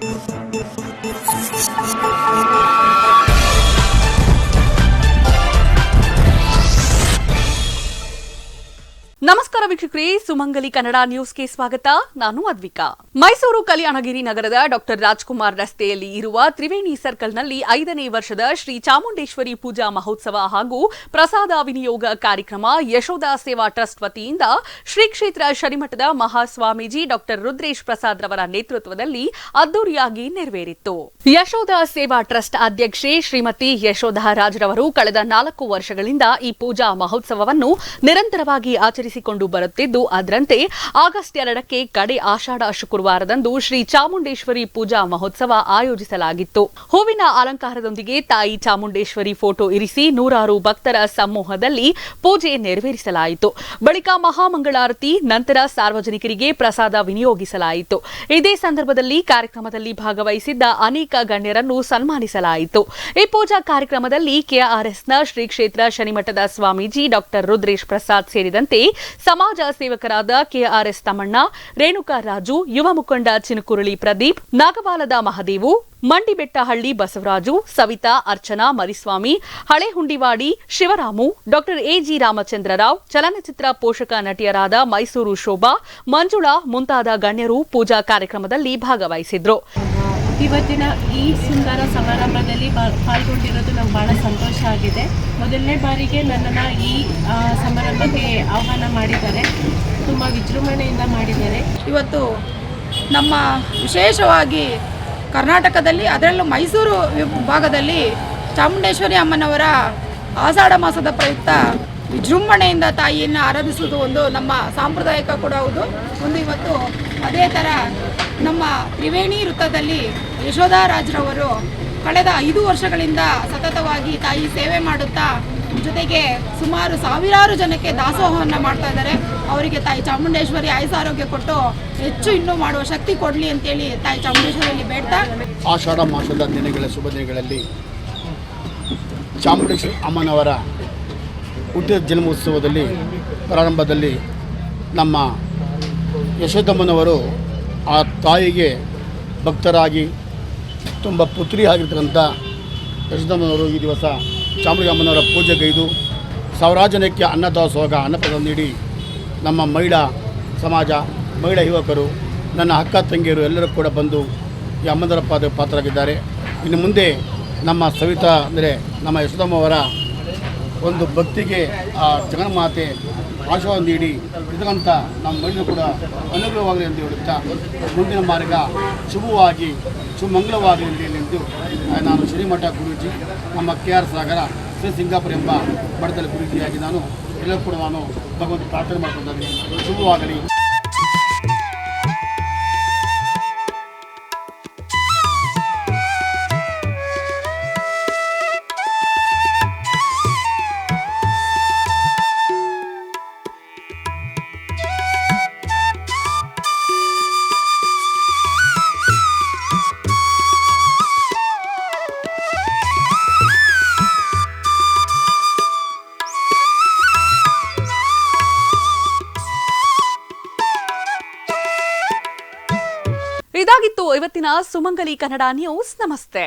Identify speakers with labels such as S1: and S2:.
S1: Thank you. ವೀಕ್ಷಕರೇ, ಸುಮಂಗಲಿ ಕನ್ನಡ ನ್ಯೂಸ್ಗೆ ಸ್ವಾಗತ. ನಾನು ಅದ್ವಿಕಾ. ಮೈಸೂರು ಕಲ್ಯಾಣಗಿರಿ ನಗರದ ಡಾಕ್ಟರ್ ರಾಜ್ಕುಮಾರ್ ರಸ್ತೆಯಲ್ಲಿ ಇರುವ ತ್ರಿವೇಣಿ ಸರ್ಕಲ್ನಲ್ಲಿ ಐದನೇ ವರ್ಷದ ಶ್ರೀ ಚಾಮುಂಡೇಶ್ವರಿ ಪೂಜಾ ಮಹೋತ್ಸವ ಹಾಗೂ ಪ್ರಸಾದ ವಿನಿಯೋಗ ಕಾರ್ಯಕ್ರಮ ಯಶೋಧ ಸೇವಾ ಟ್ರಸ್ಟ್ ವತಿಯಿಂದ ಶ್ರೀ ಕ್ಷೇತ್ರ ಶನಿಮಠದ ಮಹಾಸ್ವಾಮೀಜಿ ಡಾಕ್ಟರ್ ರುದ್ರೇಶ್ ಪ್ರಸಾದ್ ರವರ ನೇತೃತ್ವದಲ್ಲಿ ಅದ್ದೂರಿಯಾಗಿ ನೆರವೇರಿತ್ತು. ಯಶೋಧ ಸೇವಾ ಟ್ರಸ್ಟ್ ಅಧ್ಯಕ್ಷೆ ಶ್ರೀಮತಿ ಯಶೋಧ ರಾಜ್ರವರು ಕಳೆದ ನಾಲ್ಕು ವರ್ಷಗಳಿಂದ ಈ ಪೂಜಾ ಮಹೋತ್ಸವವನ್ನು ನಿರಂತರವಾಗಿ ಆಚರಿಸಿಕೊಂಡು ಬರುತ್ತಿದ್ದು, ಅದರಂತೆ ಆಗಸ್ಟ್ ಎರಡಕ್ಕೆ ಕಡೆ ಆಷಾಢ ಶುಕ್ರವಾರದಂದು ಶ್ರೀ ಚಾಮುಂಡೇಶ್ವರಿ ಪೂಜಾ ಮಹೋತ್ಸವ ಆಯೋಜಿಸಲಾಗಿತ್ತು. ಹೂವಿನ ಅಲಂಕಾರದೊಂದಿಗೆ ತಾಯಿ ಚಾಮುಂಡೇಶ್ವರಿ ಫೋಟೋ ಇರಿಸಿ ನೂರಾರು ಭಕ್ತರ ಸಮೂಹದಲ್ಲಿ ಪೂಜೆ ನೆರವೇರಿಸಲಾಯಿತು. ಬಳಿಕ ಮಹಾಮಂಗಳಾರತಿ, ನಂತರ ಸಾರ್ವಜನಿಕರಿಗೆ ಪ್ರಸಾದ ವಿನಿಯೋಗಿಸಲಾಯಿತು. ಇದೇ ಸಂದರ್ಭದಲ್ಲಿ ಕಾರ್ಯಕ್ರಮದಲ್ಲಿ ಭಾಗವಹಿಸಿದ್ದ ಅನೇಕ ಗಣ್ಯರನ್ನು ಸನ್ಮಾನಿಸಲಾಯಿತು. ಈ ಪೂಜಾ ಕಾರ್ಯಕ್ರಮದಲ್ಲಿ ಕೆಆರ್ಎಸ್ನ ಶ್ರೀ ಕ್ಷೇತ್ರ ಶನಿಮಠದ ಸ್ವಾಮೀಜಿ ಡಾಕ್ಟರ್ ರುದ್ರೇಶ್ ಪ್ರಸಾದ್ ಸೇರಿದಂತೆ ಸಮಾಜ ಸೇವಕರಾದ ಕೆಆರ್ಎಸ್ ತಮ್ಮಣ್ಣ, ರೇಣುಕಾ ರಾಜು, ಯುವ ಮುಖಂಡ ಚಿನಕುರುಳಿ ಪ್ರದೀಪ್ ನಾಗಬಾಲದ ಮಹದೇವು, ಮಂಡಿಬೆಟ್ಟಹಳ್ಳಿ ಬಸವರಾಜು, ಸವಿತಾ, ಅರ್ಚನಾ, ಮರಿಸ್ವಾಮಿ, ಹಳೆಹುಂಡಿವಾಡಿ, ಶಿವರಾಮು, ಡಾಕ್ಟರ್ ಎಜಿ ರಾಮಚಂದ್ರರಾವ್ ಚಲನಚಿತ್ರ ಪೋಷಕ ನಟಿಯರಾದ ಮೈಸೂರು ಶೋಭಾ, ಮಂಜುಳಾ ಮುಂತಾದ ಗಣ್ಯರು ಪೂಜಾ ಕಾರ್ಯಕ್ರಮದಲ್ಲಿ ಭಾಗವಹಿಸಿದ್ರು.
S2: ಇವತ್ತಿನ ಈ ಸುಂದರ ಸಮಾರಂಭದಲ್ಲಿ ಪಾಲ್ಗೊಂಡಿರೋದು ನಂಗೆ ಭಾಳ ಸಂತೋಷ ಆಗಿದೆ. ಮೊದಲನೇ ಬಾರಿಗೆ ನನ್ನನ್ನು ಈ ಸಮಾರಂಭಕ್ಕೆ ಆಹ್ವಾನ ಮಾಡಿದ್ದಾರೆ. ತುಂಬ ವಿಜೃಂಭಣೆಯಿಂದ ಮಾಡಿದ್ದಾರೆ.
S3: ಇವತ್ತು ನಮ್ಮ ವಿಶೇಷವಾಗಿ ಕರ್ನಾಟಕದಲ್ಲಿ, ಅದರಲ್ಲೂ ಮೈಸೂರು ವಿಭಾಗದಲ್ಲಿ ಚಾಮುಂಡೇಶ್ವರಿ ಅಮ್ಮನವರ ಆಷಾಢ ಮಾಸದ ಪ್ರಯುಕ್ತ ವಿಜೃಂಭಣೆಯಿಂದ ತಾಯಿಯನ್ನು ಆರಾಧಿಸುವುದು ಒಂದು ನಮ್ಮ ಸಾಂಪ್ರದಾಯಿಕ ಕೂಡ ಹೌದು. ಒಂದು ಇವತ್ತು ಅದೇ ಥರ ತ್ರಿವೇಣಿ ವೃತ್ತದಲ್ಲಿ ಯಶೋಧರಾಜ್ರವರು ಕಳೆದ ಐದು ವರ್ಷಗಳಿಂದ ಸತತವಾಗಿ ತಾಯಿ ಸೇವೆ ಮಾಡುತ್ತಾ ಜೊತೆಗೆ ಸುಮಾರು ಸಾವಿರಾರು ಜನಕ್ಕೆ ದಾಸೋಹವನ್ನು ಮಾಡ್ತಾ ಇದ್ದಾರೆ. ಅವರಿಗೆ ತಾಯಿ ಚಾಮುಂಡೇಶ್ವರಿ ಆಯುಸ ಆರೋಗ್ಯ ಕೊಟ್ಟು ಹೆಚ್ಚು ಇನ್ನೂ ಮಾಡುವ ಶಕ್ತಿ ಕೊಡಲಿ ಅಂತೇಳಿ ತಾಯಿ ಚಾಮುಂಡೇಶ್ವರಿಯಲ್ಲಿ ಬೇಡ್ತಾ
S4: ಆಷಾಢ ಮಾಸದ ದಿನಗಳ ಶುಭ ದಿನಗಳಲ್ಲಿ ಚಾಮುಂಡೇಶ್ವರಿ ಅಮ್ಮನವರ ಹುಟ್ಟಿದ ಜನ್ಮೋತ್ಸವದಲ್ಲಿ ಪ್ರಾರಂಭದಲ್ಲಿ ನಮ್ಮ ಯಶೋದಮ್ಮನವರು ಆ ತಾಯಿಗೆ ಭಕ್ತರಾಗಿ ತುಂಬ ಪುತ್ರಿ ಆಗಿರ್ತಕ್ಕಂಥ ಯಶೋದಮ್ಮನವರು ಈ ದಿವಸ ಚಾಮುಂಡಿಗಮ್ಮನವರ ಪೂಜೆ ಸಾವಿರಾರು ಅನ್ನದಾಸೋಗ ಅನ್ನಪ್ರಸಾದ ನೀಡಿ ನಮ್ಮ ಮಹಿಳಾ ಸಮಾಜ, ಮಹಿಳಾ ಯುವಕರು, ನನ್ನ ಅಕ್ಕ ತಂಗಿಯರು ಎಲ್ಲರೂ ಕೂಡ ಬಂದು ಈ ಅಮ್ಮನವರ ಪಾತ್ರ ಪಾತ್ರರಾಗಿದ್ದಾರೆ. ಇನ್ನು ಮುಂದೆ ನಮ್ಮ ಸವಿತಾ ಅಂದರೆ ನಮ್ಮ ಯಶೋದಮ್ಮವರ ಒಂದು ಭಕ್ತಿಗೆ ಆ ಜಗನ್ಮಾತೆ ಆಶೀರ್ವಾದ ನೀಡಿ ಇದಕ್ಕಂತ ನಮ್ಮ ಮಣ್ಣು ಕೂಡ ಅನುಗ್ರಹವಾಗಲಿ ಎಂದು ಹೇಳುತ್ತಾ ಮುಂದಿನ ಮಾರ್ಗ ಶುಭವಾಗಿ, ಸುಮಂಗಲವಾಗಲಿ ಎಂದು ನಾನು ಶ್ರೀಮಠ ಗುರೂಜಿ, ನಮ್ಮ ಕೆ ಆರ್ ಸಾಗರ, ಶ್ರೀ ಸಿಂಗಾಪುರ ಎಂಬ ಮಠದಲ್ಲಿ ಗುರೂಜಿಯಾಗಿ ನಾನು ಎಲ್ಲರೂ ಕೂಡ ನಾನು ಭಗವಂತ ಪ್ರಾರ್ಥನೆ ಮಾಡ್ಕೊಂಡಿದ್ದೀನಿ ಶುಭವಾಗಲಿ.
S1: ಇದಾಗಿತ್ತು. ಇವತ್ತಿನ ಸುಮಂಗಲಿ ಕನ್ನಡ ನ್ಯೂಸ್ ನಮಸ್ತೆ.